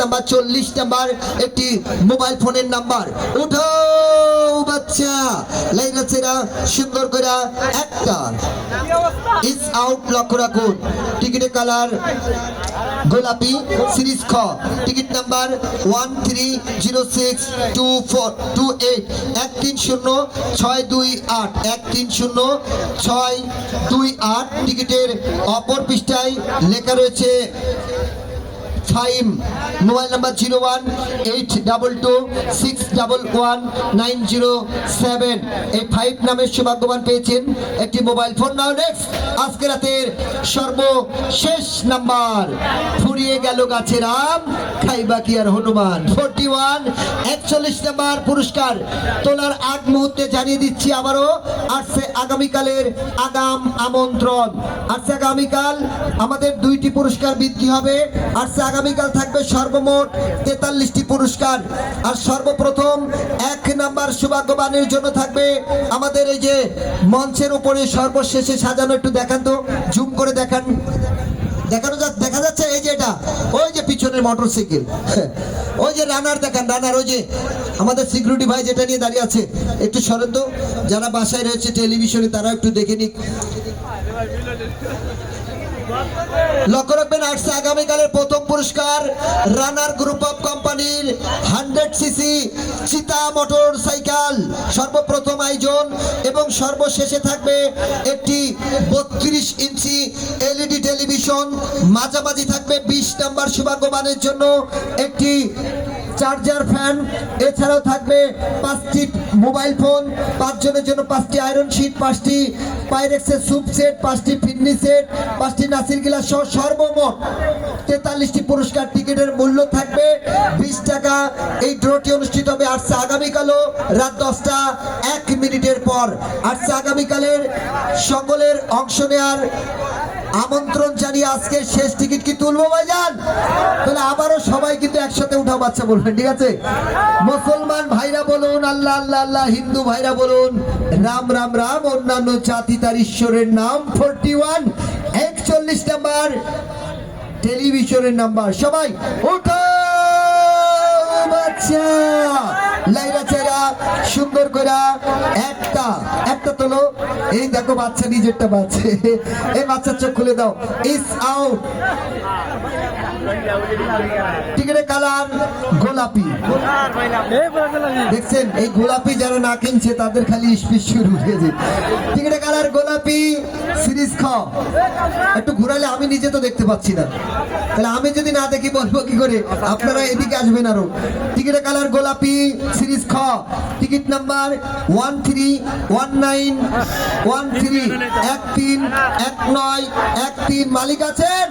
Number, চল্লিশ number, একটি mobile ফোনের নাম্বার। উঠো বাচ্চা, লাইনা চেরা সুন্দর করে একটা। ইস আউট লক্ষ্য রাখুন। টিকিটের কালার গোলাপি সিরিজ খ। Ticket number one three zero six two four two eight এক তিন শূন্য ছয় দুই আট। এক তিন শূন্য ছয় দুই আট। টিকিটের অপর পৃষ্ঠায় লেখা রয়েছে five mobile number zero one eight double two six double one nine zero seven এই ফাইভ নামের সৌভাগ্যবান পেয়েছেন একটি মোবাইল ফোন নাও নেক্সট আজকে রাতের সর্বশেষ নাম্বার ফুরিয়ে গেল গাছের আম, খাইবা কি আর হনুমান? ফোরটি ওয়ান একচল্লিশ নাম্বার পুরস্কার। তোলার আগ মুহূর্তে জানিয়ে দিচ্ছি আবারও, আসছে আগামীকালের আগাম আমন্ত্রণ। আসছে আগামীকাল, আমাদের দুইটি পুরস্কার বৃদ্ধি হবে। আসছে আগামীকাল থাকবে সর্বমোট তেতাল্লিশটি পুরস্কার। আর সর্বপ্রথম এক নাম্বার সৌভাগ্যবানের জন্য থাকবে আমাদের এই যে মঞ্চের উপরে সর্বশেষে সাজানো, একটু দেখান তো, জুম করে দেখান। দেখানো দেখা যাচ্ছে এই যে এটা, ওই যে পিছনের মোটরসাইকেল ওই যে রানার দেখান, রানার, ওই যে আমাদের সিকিউরিটি ভাই যেটা নিয়ে দাঁড়িয়ে আছে, একটু সরেন তো, যারা বাসায় রয়েছে টেলিভিশনে তারা একটু দেখে নিক। লক্ষ্য রাখবেন আসছে আগামীকালের প্রথম পুরস্কার, রানার গ্রুপ অফ কোম্পানির হান্ড্রেড সিসি চিতা মোটর সাইকেল। সর্বপ্রথম আয়োজন এবং সর্বশেষে থাকবে একটি বত্রিশ ইঞ্চি এলইডি টেলিভিশন। মাঝামাঝি থাকবে বিশ নাম্বার সৌভাগ্যবানের জন্য একটি চার্জার ফ্যান, এছাড়াও থাকবে পাঁচটি মোবাইল ফোন, পাঁচজনের জন্য পাঁচটি আয়রন শিট, পাঁচটি পাইরেক্সের স্যুপ সেট, পাঁচটি ফিটনি সেট, পাঁচটি নাসির গিলাস সহ সর্বমোট তেতাল্লিশটি পুরস্কার টিকিটের মূল্য থাকবে। বিশ টাকা। এই ড্রটি অনুষ্ঠিত হবে আসছে আগামীকালও রাত দশটা এক মিনিটের পর। আসছে আগামীকালের সকলের অংশ নেওয়ার আমন্ত্রণ জানিয়ে আজকে শেষ টিকিট কি তুলবো ভাইজান? তাহলে আবারও সবাই কিন্তু একসাথে উঠা বাচ্চা বলবেন, ঠিক আছে? মুসলমান ভাইরা বলুন, আল্লাহ আল্লাহ আল্লাহ, হিন্দু ভাইরা বলুন, রাম রাম রাম, অন্যান্য জাতি তার ঈশ্বরের নাম ফোরটি ওয়ান একচল্লিশ নাম্বার, টেলিভিশনের নাম্বার। সবাই উঠো বাচ্চা। লাইরা চেরা সুন্দর করে একটা। একটা তোলো। এই দেখো বাচ্চা নিজেরটা বাচ্চা এই বাচ্চার চোখ খুলে দাও। ইস আউট টিকিটের কালার গোলাপি। দেখছেন, এই গোলাপি যারা না কিনছে, তাদের খালি স্পিচ শুরু টিকিটের কালার গোলাপি, সিরিজ খ। একটু ঘুরালে আমি নিজে তো দেখতে পাচ্ছি না। তাহলে আমি যদি না দেখি, বলব কি করে? আপনারা এদিকে আসবেন আরও। টিকিটের কালার গোলাপি, সিরিজ খ। Ticket number one three, one nine, one three, এক তিন, এক নয়, এক তিন। মালিক আছেন?